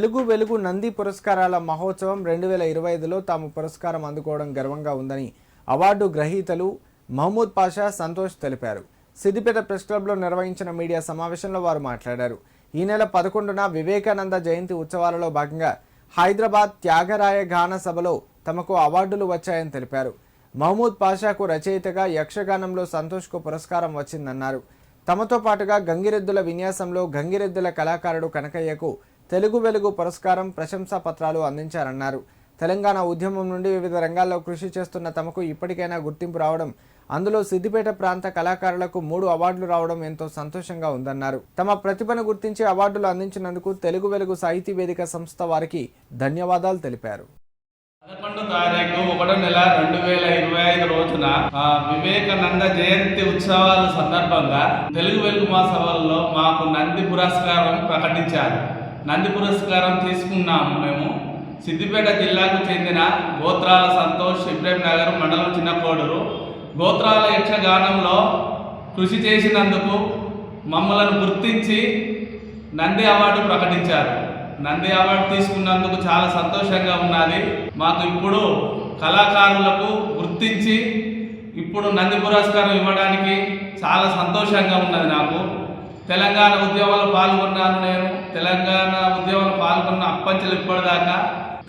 తెలుగు వెలుగు నంది పురస్కారాల మహోత్సవం రెండు వేల ఇరవై ఐదులో తాము పురస్కారం అందుకోవడం గర్వంగా ఉందని అవార్డు గ్రహీతలు మహమూద్ పాషా సంతోష్ తెలిపారు. సిద్దిపేట ప్రెస్ క్లబ్లో నిర్వహించిన మీడియా సమావేశంలో వారు మాట్లాడారు. ఈ నెల పదకొండున వివేకానంద జయంతి ఉత్సవాలలో భాగంగా హైదరాబాద్ త్యాగరాయ గాన సభలో తమకు అవార్డులు వచ్చాయని తెలిపారు. మహమూద్ పాషాకు రచయితగా యక్షగానంలో సంతోష్కు పురస్కారం వచ్చిందన్నారు. తమతో పాటుగా గంగిరెద్దుల విన్యాసంలో గంగిరెద్దుల కళాకారుడు కనకయ్యకు తెలుగు వెలుగు పురస్కారం ప్రశంసా పత్రాలు అందించారన్నారు. తెలంగాణ ఉద్యమం నుండి వివిధ రంగాల్లో కృషి చేస్తున్న తమకు ఇప్పటికైనా గుర్తింపు రావడం అందులో సిద్దిపేట ప్రాంత కళాకారులకు మూడు అవార్డులు రావడం ఎంతో సంతోషంగా ఉందన్నారు. తమ ప్రతిభను గుర్తించి అవార్డులు అందించినందుకు తెలుగు వెలుగు సాహితీ వేదిక సంస్థ వారికి ధన్యవాదాలు తెలిపారు. పదకొండు తారీఖు ఒకటో నెల రెండు వేల ఇరవై ఐదు రోజున వివేకానంద జయంతి ఉత్సవాల సందర్భంగా తెలుగు వెలుగు మా మాకు నంది పురస్కారం ప్రకటించారు. నంది పురస్కారం తీసుకున్నాము మేము. సిద్దిపేట జిల్లాకు చెందిన గోత్రాల సంతోష్ ఇబ్రహీం నగర్ మండలం చిన్నకోడూరు. గోత్రాల యక్షగానంలో కృషి చేసినందుకు మమ్మలను గుర్తించి నంది అవార్డు ప్రకటించారు. నంది అవార్డు తీసుకున్నందుకు చాలా సంతోషంగా ఉన్నది. మాకు ఇప్పుడు కళాకారులకు గుర్తించి ఇప్పుడు నంది పురస్కారం ఇవ్వడానికి చాలా సంతోషంగా ఉన్నది నాకు. తెలంగాణ ఉద్యమంలో పాల్గొన్నాను నేను. తెలంగాణ ఉద్యమంలో పాల్గొన్న అప్పంచెలు ఇప్పటిదాకా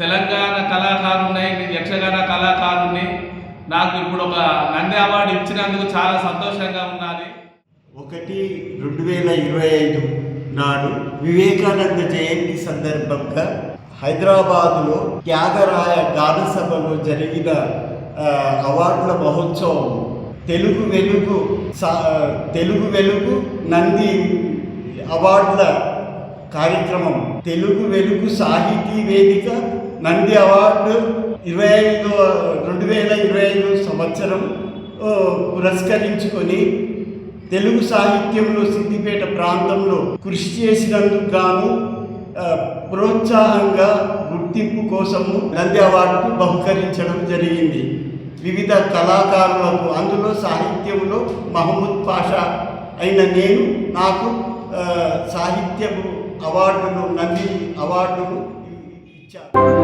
తెలంగాణ కళాకారుని యక్షగాన కళాకారుని నాకు ఇప్పుడు ఒక నంది అవార్డు ఇచ్చినందుకు చాలా సంతోషంగా ఉన్నది. ఒకటి రెండు వేల ఇరవై ఐదు నాడు వివేకానంద జయంతి సందర్భంగా హైదరాబాదులో త్యాగరాయ గాన సభలో జరిగిన అవార్డుల మహోత్సవం తెలుగు వెలుగు సా- తెలుగు వెలుగు నంది అవార్డుల కార్యక్రమం. తెలుగు వెలుగు సాహితీ వేదిక నంది అవార్డు ఇరవై ఐదు రెండు వేల ఇరవై ఐదు సంవత్సరం పురస్కరించుకొని తెలుగు సాహిత్యంలో సిద్దిపేట ప్రాంతంలో కృషి చేసినందుకు గాను ప్రోత్సాహంగా గుర్తింపు కోసము నంది అవార్డు బహుకరించడం జరిగింది. వివిధ కళాకారులకు అందులో సాహిత్యంలో మహమ్మద్ పాషా అయిన నేను నాకు సాహిత్యము అవార్డులు నంది అవార్డులు ఇచ్చారు.